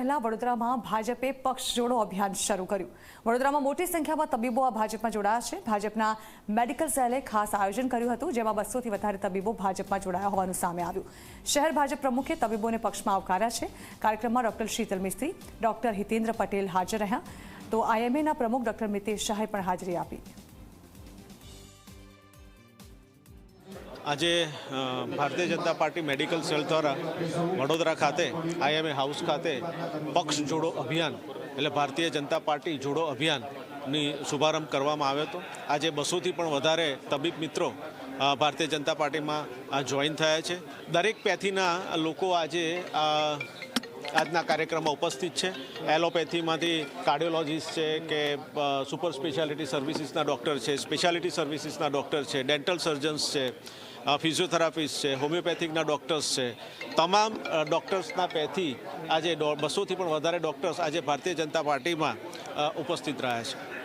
પહેલા વડોદરામાં ભાજપે પક્ષ જોડો અભિયાન શરૂ કર્યું. વડોદરામાં મોટી સંખ્યામાં તબીબો આ ભાજપમાં જોડાયા છે. ભાજપના મેડિકલ સેલે ખાસ આયોજન કર્યું હતું, જેમાં બસોથી વધારે તબીબો ભાજપમાં જોડાયા હોવાનું સામે આવ્યું. શહેર ભાજપ પ્રમુખે તબીબોને પક્ષમાં આવકાર્યા છે. કાર્યક્રમમાં ડોક્ટર શીતલ મિસ્ત્રી, ડોક્ટર હિતેન્દ્ર પટેલ હાજર રહ્યા. તો આઈએમએના પ્રમુખ ડોક્ટર મિતેશ શાહે પણ હાજરી આપી. આજે Bharatiya Janata party medical cell દ્વારા વડોદરા ખાતે, આઈએમએ હાઉસ ખાતે પક્ષ જોડો અભિયાન, એટલે ભારતીય જનતા પાર્ટી જોડો અભિયાનની શુભારંભ કરવામાં આવ્યો હતો. આજે બસોથી પણ વધારે તબીબ મિત્રો ભારતીય જનતા પાર્ટીમાં જોઈન થયા છે. દરેક પેથીના લોકો આજે આજના કાર્યક્રમમાં ઉપસ્થિત છે. એલોપેથીમાંથી કાર્ડિયોલોજીસ્ટ છે કે સુપર સ્પેશિયાલિટી સર્વિસીસના ડૉક્ટર છે, સ્પેશિયાલિટી સર્વિસીસના ડૉક્ટર છે, ડેન્ટલ સર્જન્સ છે ફિઝિયોથેરાપિસ્ટ છે હોમિયોપેથિકના ડૉક્ટર્સ છે. તમામ ડૉક્ટર્સના પેથી આજે બસોથી પણ વધારે ડૉક્ટર્સ આજે ભારતીય જનતા પાર્ટીમાં ઉપસ્થિત રહ્યા છે.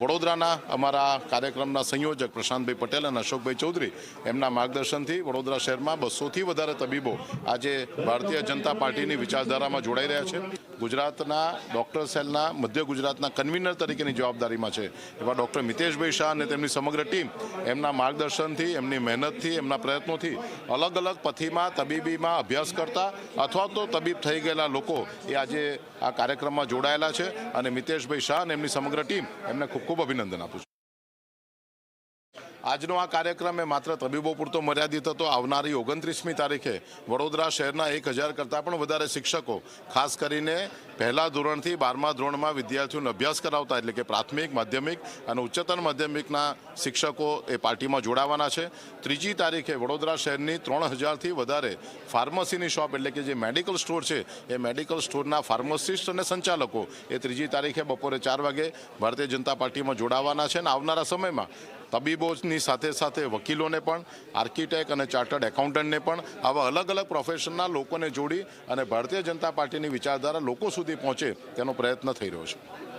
વડોદરાના અમારા કાર્યક્રમના સંયોજક પ્રશાંતભાઈ પટેલ અને અશોકભાઈ ચૌધરી એમના માર્ગદર્શનથી વડોદરા શહેરમાં બસોથી વધારે તબીબો આજે ભારતીય જનતા પાર્ટીની વિચારધારામાં જોડાઈ રહ્યા છે. ગુજરાતના ડૉક્ટર સેલના મધ્ય ગુજરાતના કન્વીનર તરીકેની જવાબદારીમાં છે. એવા ડૉક્ટર મિતેશભાઈ શાહ અને તેમની સમગ્ર ટીમ એમના માર્ગદર્શનથી, એમની મહેનતથી, એમના પ્રયત્નોથી અલગ અલગ પથીમાં તબીબીમાં અભ્યાસ કરતા અથવા તો તબીબ થઈ ગયેલા લોકો એ આજે આ કાર્યક્રમમાં જોડાયેલા છે અને મિતેશભાઈ શાહ અને એમની સમગ્ર ટીમ એમને ખૂબ ખૂબ અભિનંદન આપું છું આજનો આ કાર્યક્રમ એ માત્ર તબીબો પૂરતો મર્યાદિત હતો. આવનારી ઓગણત્રીસમી તારીખે વડોદરા શહેરના એક હજાર કરતાં પણ વધારે શિક્ષકો, ખાસ કરીને પહેલા ધોરણથી બારમા ધોરણમાં વિદ્યાર્થીઓને અભ્યાસ કરાવતા, એટલે કે પ્રાથમિક, માધ્યમિક અને ઉચ્ચતર માધ્યમિકના શિક્ષકો એ પાર્ટીમાં જોડાવાના છે. ત્રીજી તારીખે વડોદરા શહેરની ત્રણ હજારથી વધારે ફાર્મસીની શોપ, એટલે કે જે મેડિકલ સ્ટોર છે, એ મેડિકલ સ્ટોરના ફાર્મસિસ્ટ અને સંચાલકો એ ત્રીજી તારીખે બપોરે ચાર વાગે ભારતીય જનતા પાર્ટીમાં જોડાવાના છે અને આવનારા સમયમાં તબીબોની સાથે સાથે વકીલોને પણ, આર્કિટેક્ટ અને ચાર્ટર્ડ એકાઉન્ટન્ટને પણ, આવા અલગ અલગ પ્રોફેશનના લોકોને જોડી અને ભારતીય જનતા પાર્ટીની વિચારધારા લોકો સુધી પહોંચે તેનો પ્રયત્ન થઈ રહ્યો છે.